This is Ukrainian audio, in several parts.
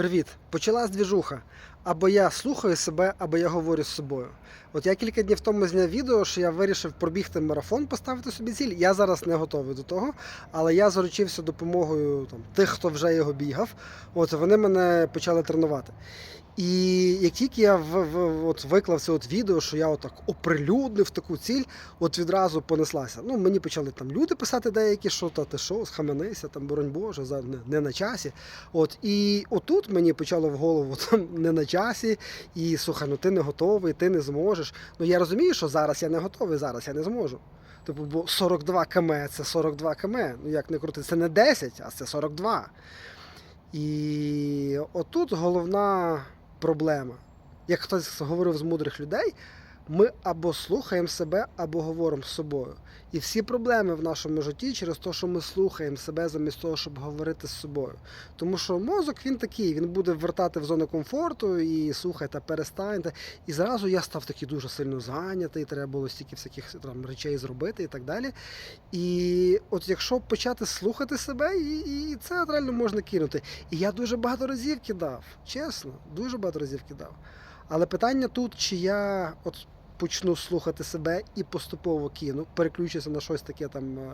Привіт! Почалась двіжуха. Або я слухаю себе, або я говорю з собою. От я кілька днів тому зняв відео, що я вирішив пробігти марафон, поставити собі ціль. Я зараз не готовий до того, але я заручився допомогою там, тих, хто вже його бігав. От вони мене почали тренувати. І як тільки я в, в, от виклав це от відео, що я отак оприлюднив таку ціль, от відразу понеслася. Ну, мені почали там люди писати деякі, що та ти що, схаменися, там, боронь Боже, за, не, не на часі. От, і отут мені почало в голову там не на часі, і слухай, ну ти не готовий, ти не зможеш. Ну я розумію, що зараз я не готовий, зараз я не зможу. Типу, бо 42 км це 42 км. Ну як не крути, це не 10, а це 42. І отут головна проблема. Як хтось говорив з мудрих людей, ми або слухаємо себе, або говоримо з собою. І всі проблеми в нашому житті через те, що ми слухаємо себе замість того, щоб говорити з собою. Тому що мозок він такий, він буде вертати в зону комфорту і слухайте, перестаньте. І зразу я став такий дуже сильно зайнятий, треба було стільки всяких там речей зробити і так далі. І от якщо почати слухати себе, і, і це реально можна кинути. І я дуже багато разів кидав, чесно, дуже багато разів кидав. Але питання тут, чи я от почну слухати себе і поступово кину, переключуся на щось таке там, е,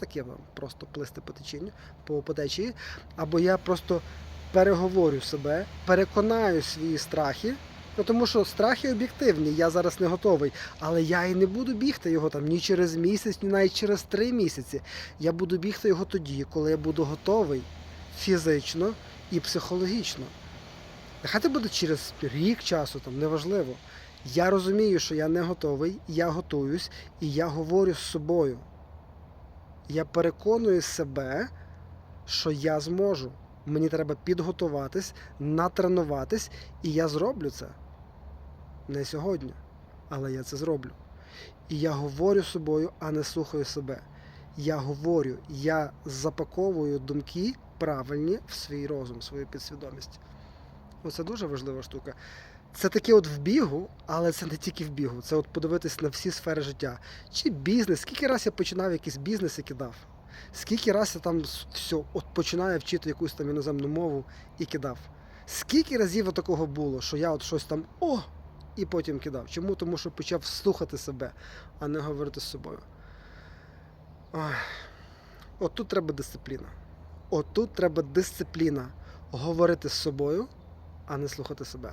таке просто плисти по течінню, по, по течії, або я просто переговорю себе, переконаю свої страхи. Ну, тому що страхи об'єктивні, я зараз не готовий, але я і не буду бігти його там ні через місяць, ні навіть через три місяці. Я буду бігти його тоді, коли я буду готовий фізично і психологічно. Нехай це буде через рік часу, там неважливо. Я розумію, що я не готовий, я готуюсь і я говорю з собою. Я переконую себе, що я зможу. Мені треба підготуватись, натренуватись, і я зроблю це. Не сьогодні, але я це зроблю. І я говорю з собою, а не слухаю себе. Я говорю, я запаковую думки правильні в свій розум, в свою підсвідомість. Оце дуже важлива штука. Це таке от в бігу, але це не тільки в бігу. Це от подивитись на всі сфери життя. Чи бізнес, скільки раз я починав якийсь бізнес і кидав. Скільки раз я там все, от починаю вчити якусь там іноземну мову і кидав. Скільки разів такого було, що я от щось там о! і потім кидав. Чому? Тому що почав слухати себе, а не говорити з собою. Ой. От тут треба дисципліна. От тут треба дисципліна говорити з собою, а не слухати себе.